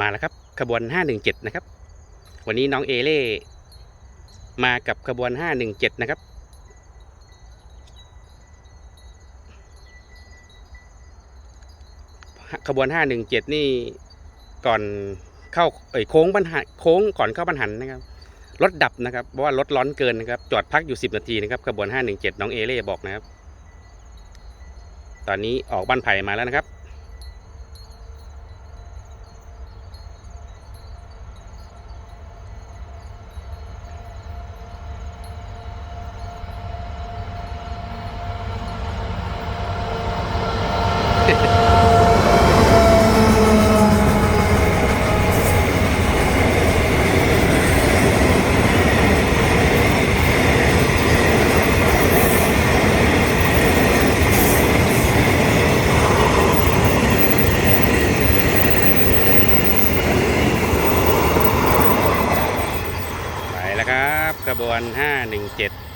มาแล้วครับขบวน 517 นะครับ วันนี้น้องเอเล่มากับขบวน 517 นะครับ ขบวน 517 นี่ก่อนเข้าเอ้ยโค้งบันหันโค้งก่อนเข้าบันหันนะครับรถดับนะครับเพราะว่ารถร้อนเกินนะครับ จอดพักอยู่ 10 นาทีนะครับขบวน 517 น้องเอเล่บอกนะครับ ตอนนี้ออกบ้านไผ่มาแล้วนะครับ ไปแล้วครับขบวน 517